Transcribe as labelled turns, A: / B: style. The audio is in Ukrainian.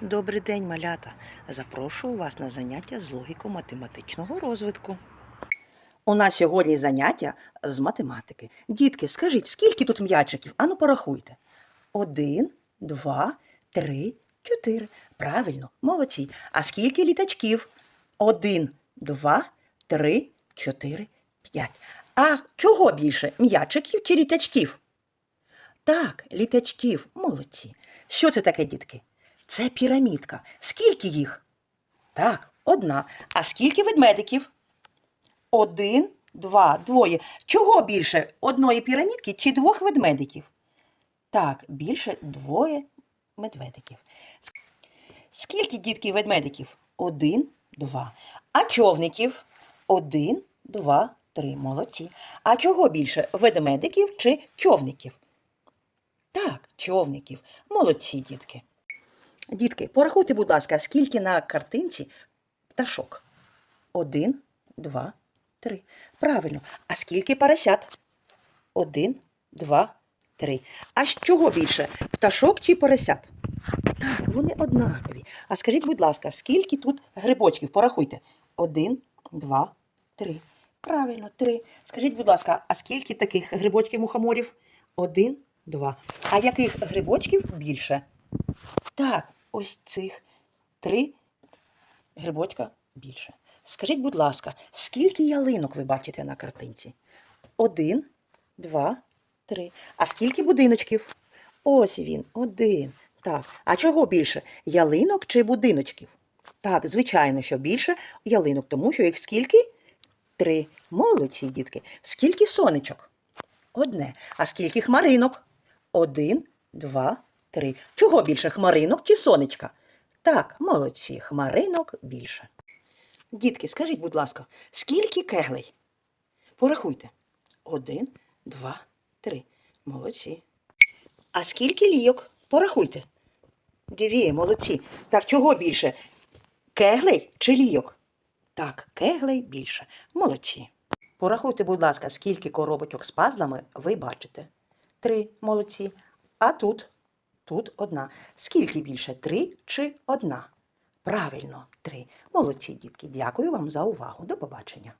A: Добрий день, малята! Запрошую вас на заняття з логіко-математичного розвитку. У нас сьогодні заняття з математики. Дітки, скажіть, скільки тут м'ячиків? Ану порахуйте. Один, два, три, чотири. Правильно, молодці. А скільки літачків? Один, два, три, чотири, п'ять. А чого більше? М'ячиків чи літачків? Так, літачків, молодці. Що це таке, дітки? Це пірамідка. Скільки їх? Так, одна. А скільки ведмедиків? Один, два, двоє. Чого більше? Одної пірамідки чи двох ведмедиків? Так, більше двоє медведиків. Скільки дітки ведмедиків? Один, два. А човників? Один, два, три. Молодці. А чого більше? Ведмедиків чи човників? Так, човників. Молодці, дітки. Дітки, порахуйте, будь ласка, скільки на картинці пташок? Один, два, три. Правильно. А скільки поросят? Один, два, три. А з чого більше? Пташок чи поросят? Так, вони однакові. А скажіть, будь ласка, скільки тут грибочків? Порахуйте. Один, два, три. Правильно, три. Скажіть, будь ласка, а скільки таких грибочків мухоморів? Один, два. А яких грибочків більше? Так, ось цих три грибочка більше. Скажіть, будь ласка, скільки ялинок ви бачите на картинці? Один, два, три. А скільки будиночків? Ось він, один. Так. А чого більше? Ялинок чи будиночків? Так, звичайно, що більше ялинок, тому що їх скільки? Три. Молодці, дітки. Скільки сонечок? Одне. А скільки хмаринок? Один, два, три. Чого більше хмаринок чи сонечка? Так, молодці, хмаринок більше. Дітки, скажіть, будь ласка, скільки кеглей? Порахуйте. Один, два, три. Молодці. А скільки лійок? Порахуйте. Дві, молодці. Так чого більше? Кеглей чи лійок? Так, кеглей більше. Молодці. Порахуйте, будь ласка, скільки коробочок з пазлами ви бачите. Три молодці. А тут? Тут одна. Скільки більше? Три чи одна? Правильно, три. Молодці, дітки. Дякую вам за увагу. До побачення.